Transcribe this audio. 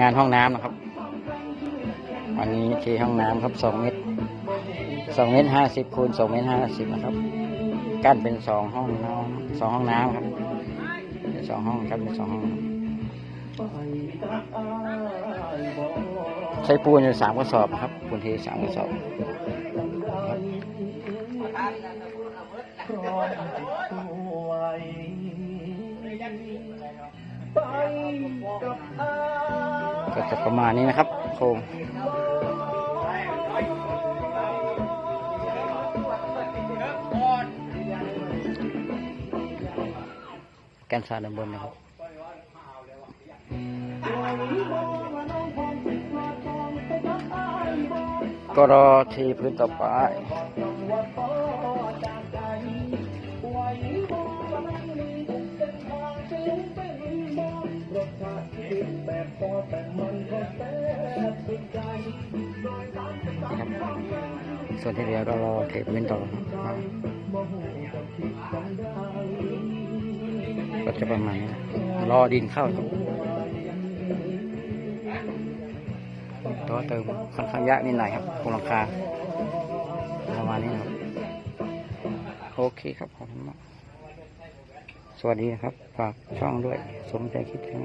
งานห้องน้ำนะครับ วันนี้ที่ห้องน้ำครับสองเมตรสองเมตรห้าสิบคูณสองเมตรห้าสิบนะครับ กั้นเป็นสองห้องน้ำสองห้องน้ำครับสองห้องกั้นเป็นสองห้อง ใช้ปูนอยู่สามกระสอบครับปูนเทสามกระสอบครับ ก็จะประมาณนี้นะครับโครงแกนซาด้านบนนะครับก็รอทีพื้นต่อไป นะครับส่วนที่เหลือก็รอเทพื้นต่อครับก็จะประมาณนี้รอดินเข้าครับตัวเติมค่อนข้างยากนิดหน่อยครับโครงหลังคาประมาณนี้ครับโอเคครับขอบคุณมากสวัสดีครับ ฝากช่องด้วย สมใจคิดถึง